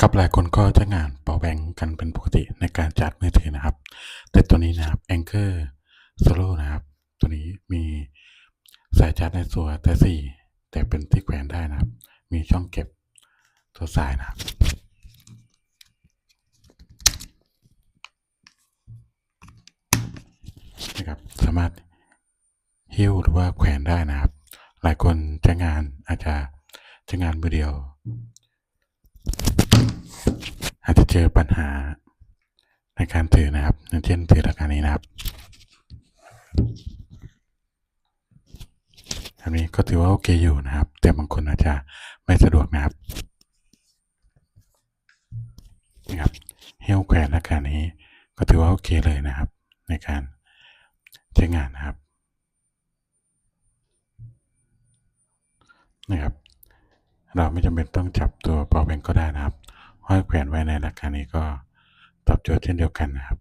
ครับหลายคนก็ใช้งาน Power Bank กันเป็นปกติในการชาร์จมือถือนะครับ แต่ตัวนี้นะครับ Anchor Solo นะครับ ตัวนี้มีสายชาร์จในตัว Type C แต่เป็นที่แขวนได้นะครับ มีช่องเก็บตัวสายนะครับนะครับ สามารถหิ้วหรือว่าแขวนได้นะครับ หลายคนใช้งานอาจจะใช้งานมือเดียว จจะเจอปัญหาในการถือนะครับอย่างเช่นถือราคานี้นะครับแบบนี้ก็ถือว่าโอเคอยู่นะครับ แต่บางคนอาจจะไม่สะดวกนะครับนะครับเฮลแขวนราคานี้ก็ถือว่าโอเคเลยนะครับ ในการใช้งานนะครับนะครับ เราไม่จำเป็นต้องจับตัว power bank ก็ได้นะครับ ห้อยแขวนไว้ในหลักการนี้ก็ตอบโจทย์เช่นเดียวกันนะครับ